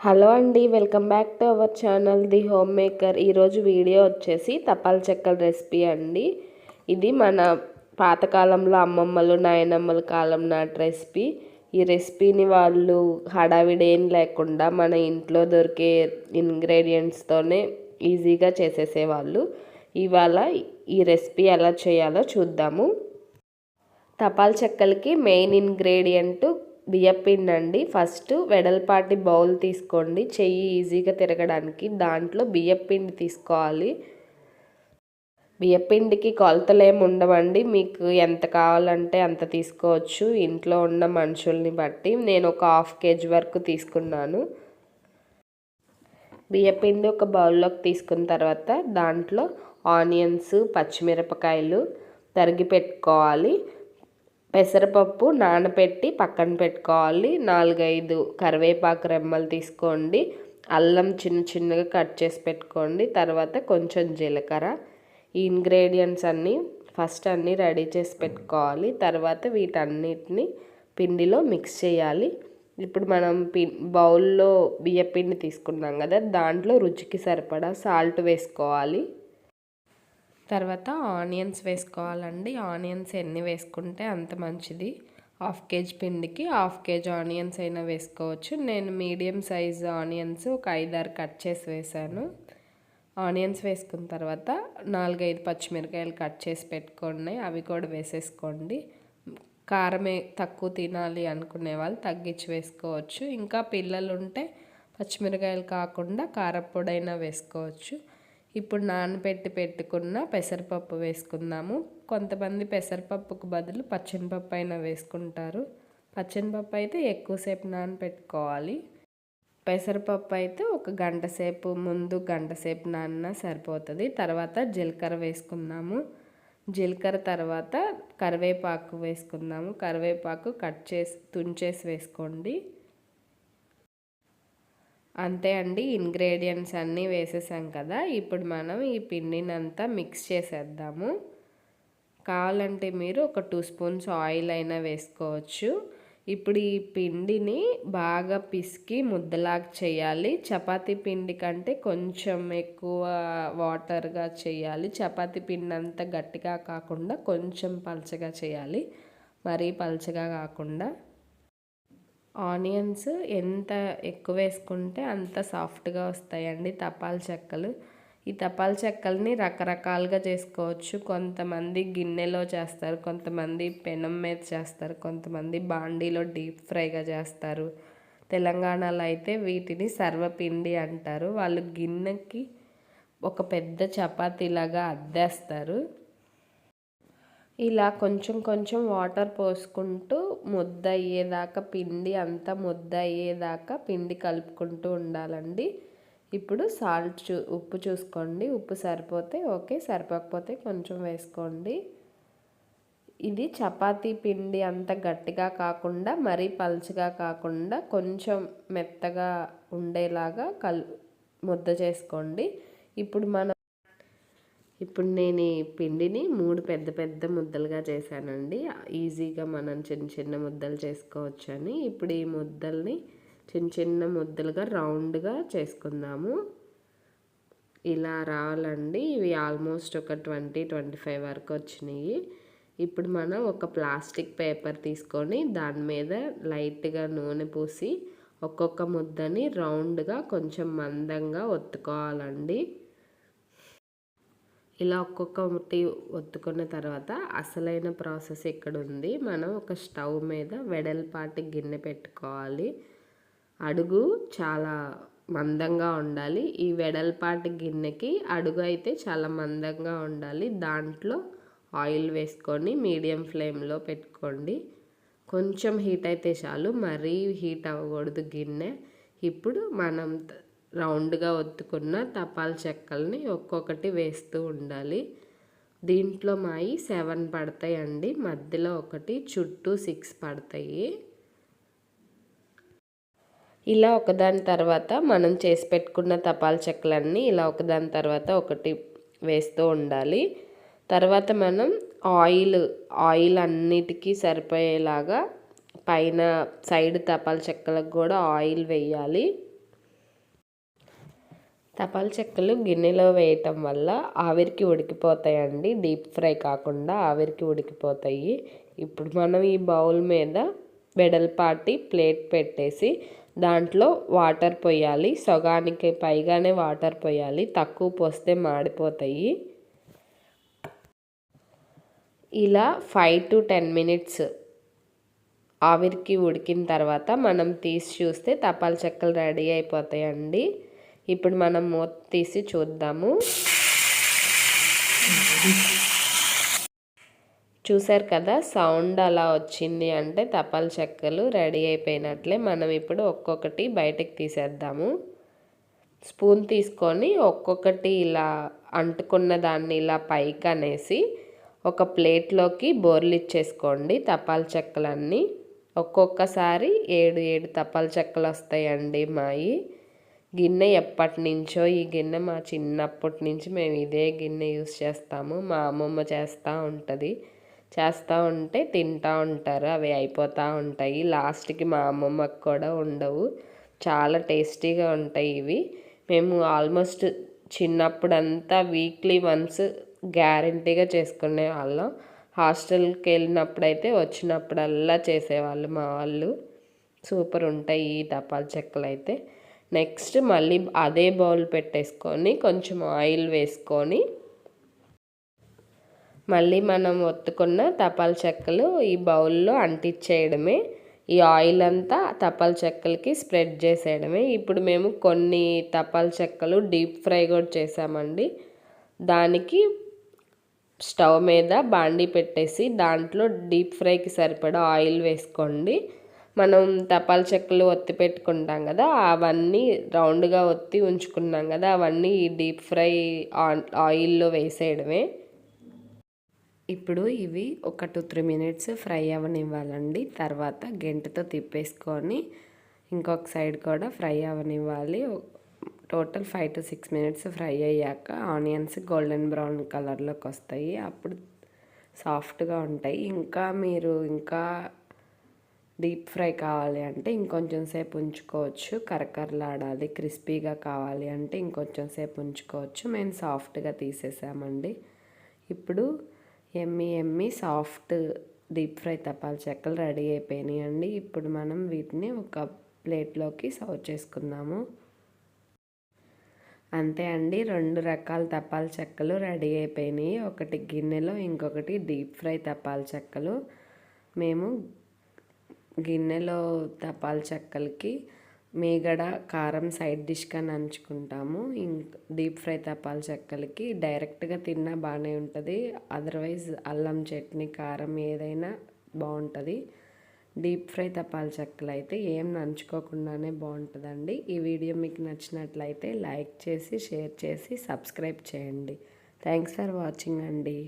Hello అండి welcome back to our channel the home maker. ఈరోజు video వచ్చేసి తపాల్ చెక్కల రెసిపీ అండి. ఇది మన పాతకాలంలో అమ్మమ్మలు నాయనమ్మల కాలం నాటి రెసిపీ. ఈ రెసిపీని వాళ్ళు హడావిడి ఏం లేకుండా మన ఇంట్లో దొరికే ఇంగ్రీడియంట్స్తోనే ఈజీగా చేసేసేవాళ్ళు. ఇవాళ ఈ రెసిపీ ఎలా చేయాలో చూద్దాము. తపాల్ చెక్కలకి మెయిన్ ఇంగ్రీడియంట్ బియ్యపిండి అండి ఫస్ట్ వెడల్పాటి బౌల్ తీసుకోండి. చెయ్యి ఈజీగా తిరగడానికి దాంట్లో బియ్యపిండి తీసుకోవాలి. బియ్యపిండికి కొలతలు ఏమి ఉండవండి. మీకు ఎంత కావాలంటే అంత తీసుకోవచ్చు. ఇంట్లో ఉన్న మనుషుల్ని బట్టి నేను ఒక హాఫ్ కేజీ వరకు తీసుకున్నాను. బియ్యపిండి ఒక బౌల్లోకి తీసుకున్న తర్వాత దాంట్లో ఆనియన్స్ పచ్చిమిరపకాయలు తరిగి పెట్టుకోవాలి. పెసరపప్పు నానబెట్టి పక్కన పెట్టుకోవాలి. నాలుగైదు కరివేపాకు రెమ్మలు తీసుకోండి. అల్లం చిన్న చిన్నగా కట్ చేసి పెట్టుకోండి. తర్వాత కొంచెం జీలకర్ర. ఈ ఇంగ్రీడియంట్స్ అన్నీ ఫస్ట్ అన్నీ రెడీ చేసి పెట్టుకోవాలి. తర్వాత వీటన్నిటిని పిండిలో మిక్స్ చేయాలి. ఇప్పుడు మనం పి బౌల్లో బియ్యపిండి తీసుకున్నాం కదా దాంట్లో రుచికి సరిపడా సాల్ట్ వేసుకోవాలి. తర్వాత ఆనియన్స్ వేసుకోవాలండి. ఆనియన్స్ ఎన్ని వేసుకుంటే అంత మంచిది. హాఫ్ కేజీ పిండికి హాఫ్ కేజీ ఆనియన్స్ అయినా వేసుకోవచ్చు. నేను మీడియం సైజ్ ఆనియన్స్ ఒక ఐదారు కట్ చేసి వేసాను. ఆనియన్స్ వేసుకున్న తర్వాత నాలుగైదు పచ్చిమిరకాయలు కట్ చేసి పెట్టుకోండి. అవి కూడా వేసేసుకోండి. కారమే తక్కువ తినాలి అనుకునే వాళ్ళు తగ్గించి వేసుకోవచ్చు. ఇంకా పిల్లలు ఉంటే పచ్చిమిరకాయలు కాకుండా కారపొడైనా వేసుకోవచ్చు. ఇప్పుడు నానబెట్టి పెట్టుకున్న పెసరపప్పు వేసుకుందాము. కొంతమంది పెసరపప్పుకు బదులు పచ్చనిపప్పు అయినా వేసుకుంటారు. పచ్చనిపప్పు అయితే ఎక్కువసేపు నానబెట్టుకోవాలి. పెసరపప్పు అయితే ఒక గంట సేపు ముందు గంట సేపు నాన్న సరిపోతుంది. తర్వాత జీలకర్ర వేసుకుందాము. జీలకర్ర తర్వాత కరివేపాకు వేసుకుందాము. కరివేపాకు కట్ చేసి తుంచేసి వేసుకోండి. అంతే అండి ఇంగ్రీడియంట్స్ అన్నీ వేసేసాం కదా ఇప్పుడు మనం ఈ పిండిని అంతా మిక్స్ చేసేద్దాము. కావాలంటే మీరు ఒక టూ స్పూన్స్ ఆయిల్ అయినా వేసుకోవచ్చు. ఇప్పుడు ఈ పిండిని బాగా పిసికి ముద్దలాగా చేయాలి. చపాతీ పిండి కంటే కొంచెం ఎక్కువ వాటర్గా చేయాలి. చపాతీ పిండి అంతా గట్టిగా కాకుండా కొంచెం పలచగా చేయాలి. మరీ పలచగా కాకుండా. ఆనియన్స్ ఎంత ఎక్కువ వేసుకుంటే అంత సాఫ్ట్గా వస్తాయండి తపాల చెక్కలు. ఈ తపాల్ చెక్కల్ని రకరకాలుగా చేసుకోవచ్చు. కొంతమంది గిన్నెలో చేస్తారు కొంతమంది పెనం మీద చేస్తారు కొంతమంది బాండీలో డీప్ ఫ్రైగా చేస్తారు. తెలంగాణలో అయితే వీటిని సర్వపిండి అంటారు. వాళ్ళు గిన్నెకి ఒక పెద్ద చపాతీలాగా అద్దేస్తారు. ఇలా కొంచెం కొంచెం వాటర్ పోసుకుంటూ ముద్ద అయ్యేదాకా పిండి అంతా ముద్ద అయ్యేదాకా పిండి కలుపుకుంటూ ఉండాలండి. ఇప్పుడు సాల్ట్ చూ ఉప్పు చూసుకోండి. ఉప్పు సరిపోతే ఓకే సరిపోకపోతే కొంచెం వేసుకోండి. ఇది చపాతీ పిండి అంత గట్టిగా కాకుండా మరీ పలుచగా కాకుండా కొంచెం మెత్తగా ఉండేలాగా కల్ ముద్ద చేసుకోండి. ఇప్పుడు మనం ఇప్పుడు నేను ఈ పిండిని మూడు పెద్ద పెద్ద ముద్దలుగా చేశానండి. ఈజీగా మనం చిన్న చిన్న ముద్దలు చేసుకోవచ్చని. ఇప్పుడు ఈ ముద్దల్ని చిన్న చిన్న ముద్దలుగా రౌండ్గా చేసుకుందాము. ఇలా రావాలండి. ఇవి ఆల్మోస్ట్ ఒక ట్వంటీ ట్వంటీ ఫైవ్ వరకు వచ్చినాయి. ఇప్పుడు మనం ఒక ప్లాస్టిక్ పేపర్ తీసుకొని దాని మీద లైట్గా నూనె పూసి ఒక్కొక్క ముద్దని రౌండ్గా కొంచెం మందంగా ఒత్తుకోవాలండి. ఇలా ఒక్కొక్కటి ఒత్తుకున్న తర్వాత అసలైన ప్రాసెస్ ఇక్కడ ఉంది మనం ఒక స్టవ్ మీద వెడల్పాటి గిన్నె పెట్టుకోవాలి. అడుగు చాలా మందంగా ఉండాలి. ఈ వెడల్పాటి గిన్నెకి అడుగు అయితే చాలా మందంగా ఉండాలి. దాంట్లో ఆయిల్ వేసుకొని మీడియం ఫ్లేమ్లో పెట్టుకోండి. కొంచెం హీట్ అయితే చాలు. మరీ హీట్ అవ్వకూడదు గిన్నె. ఇప్పుడు మనం రౌండ్గా ఒత్తుకున్న తపాల్ చెక్కల్ని ఒక్కొక్కటి వేస్తూ ఉండాలి. దీంట్లో మాయి సెవెన్ పడతాయండి. మధ్యలో ఒకటి చుట్టూ సిక్స్ పడతాయి. ఇలా ఒకదాని తర్వాత మనం చేసి పెట్టుకున్న తపాల్ చెక్కలన్నీ ఇలా ఒకదాని తర్వాత ఒకటి వేస్తూ ఉండాలి. తర్వాత మనం ఆయిల్ ఆయిల్ అన్నిటికీ సరిపోయేలాగా పైన సైడ్ తపాల్ చెక్కలకు కూడా ఆయిల్ వేయాలి. తపాల చెక్కలు గిన్నెలో వేయటం వల్ల ఆవిరికి ఉడికిపోతాయండి. డీప్ ఫ్రై కాకుండా ఆవిరికి ఉడికిపోతాయి. ఇప్పుడు మనం ఈ బౌల్ మీద వెడల్పాటి ప్లేట్ పెట్టేసి దాంట్లో వాటర్ పోయాలి. సగానికి పైగానే వాటర్ పోయాలి. తక్కువ పోస్తే మాడిపోతాయి. ఇలా ఫైవ్ టు టెన్ మినిట్స్ ఆవిరికి ఉడికిన తర్వాత మనం తీసి చూస్తే తపాల చెక్కలు రెడీ అయిపోతాయండి. ఇప్పుడు మనం మూత తీసి చూద్దాము. చూసారు కదా సౌండ్ అలా వచ్చింది అంటే తపాల చెక్కలు రెడీ అయిపోయినట్లే మనం ఇప్పుడు ఒక్కొక్కటి బయటకు తీసేద్దాము. స్పూన్ తీసుకొని ఒక్కొక్కటి ఇలా అంటుకున్న దాన్ని ఇలా పైకి అనేసి ఒక ప్లేట్లోకి బోర్లు ఇచ్చేసుకోండి తపాల్ చెక్కలన్నీ. ఒక్కొక్కసారి ఏడు ఏడు తపాల చెక్కలు వస్తాయండి మాయి. గిన్నె ఎప్పటి నుంచో ఈ గిన్నె మా చిన్నప్పటి నుంచి మేము ఇదే గిన్నె యూస్ చేస్తాము. మా అమ్మమ్మ చేస్తూ ఉంటుంది. చేస్తూ ఉంటే తింటూ ఉంటారు. అవి అయిపోతూ ఉంటాయి. లాస్ట్కి మా అమ్మమ్మకి కూడా ఉండవు. చాలా టేస్టీగా ఉంటాయి ఇవి. మేము ఆల్మోస్ట్ చిన్నప్పుడంతా వీక్లీ వన్స్ గ్యారంటీగా చేసుకునే వాళ్ళం. హాస్టల్కి వెళ్ళినప్పుడైతే వచ్చినప్పుడల్లా చేసేవాళ్ళు మా వాళ్ళు. సూపర్ ఉంటాయి ఈ తపాల చెక్కలు అయితే నెక్స్ట్ మళ్ళీ అదే బౌల్ పెట్టేసుకొని కొంచెం ఆయిల్ వేసుకొని మళ్ళీ మనం ఒత్తుకున్న తపాల చెక్కలు ఈ బౌల్లో అంటించేయడమే. ఈ ఆయిల్ అంతా తపాల చెక్కలకి స్ప్రెడ్ చేసేయడమే. ఇప్పుడు మేము కొన్ని తపాల చెక్కలు డీప్ ఫ్రై కూడా చేసామండి. దానికి స్టవ్ మీద బాండి పెట్టేసి దాంట్లో డీప్ ఫ్రైకి సరిపడా ఆయిల్ వేసుకోండి. మనం తపాల చెక్కలు ఒత్తి పెట్టుకుంటాం కదా అవన్నీ రౌండ్గా ఒత్తి ఉంచుకున్నాం కదా అవన్నీ డీప్ ఫ్రై ఆయిల్లో వేసేయడమే. ఇప్పుడు ఇవి ఒక టూ త్రీ మినిట్స్ ఫ్రై అవ్వనివ్వాలండి తర్వాత గెంటతో తిప్పేసుకొని ఇంకొక సైడ్ కూడా fry అవ్వనివ్వాలి total five to six minutes fry అయ్యాక ఆనియన్స్ గోల్డెన్ బ్రౌన్ కలర్లోకి వస్తాయి. అప్పుడు సాఫ్ట్గా ఉంటాయి. ఇంకా మీరు ఇంకా డీప్ ఫ్రై కావాలి అంటే ఇంకొంచెం సేపు ఉంచుకోవచ్చు. కరకరలాడాలి క్రిస్పీగా కావాలి అంటే ఇంకొంచెం సేపు ఉంచుకోవచ్చు. మేము సాఫ్ట్గా తీసేసామండి. ఇప్పుడు ఎమ్మి ఎమ్మి సాఫ్ట్ డీప్ ఫ్రై తపాల చెక్కలు రెడీ అయిపోయినాయి అండి ఇప్పుడు మనం వీటిని ఒక ప్లేట్లోకి సర్వ్ చేసుకుందాము. అంతే అండి. రెండు రకాల తపాల చెక్కలు రెడీ అయిపోయినాయి. ఒకటి గిన్నెలో ఇంకొకటి డీప్ ఫ్రై తపాల చెక్కలు. మేము గిన్నెలో తపాల చెక్కలకి మీగడ కారం సైడ్ డిష్గా నంచుకుంటాము. ఇంక డీప్ ఫ్రై తపాల చెక్కలకి డైరెక్ట్గా తిన్నా బాగానే ఉంటుంది. అదర్వైజ్ అల్లం చట్నీ కారం ఏదైనా బాగుంటుంది డీప్ ఫ్రై తపాల చెక్కలు అయితే ఏం నంచుకోకుండానే బాగుంటుందండి ఈ వీడియో మీకు నచ్చినట్లయితే లైక్ చేసి షేర్ చేసి సబ్స్క్రైబ్ చేయండి. థ్యాంక్స్ ఫర్ వాచింగ్ అండి.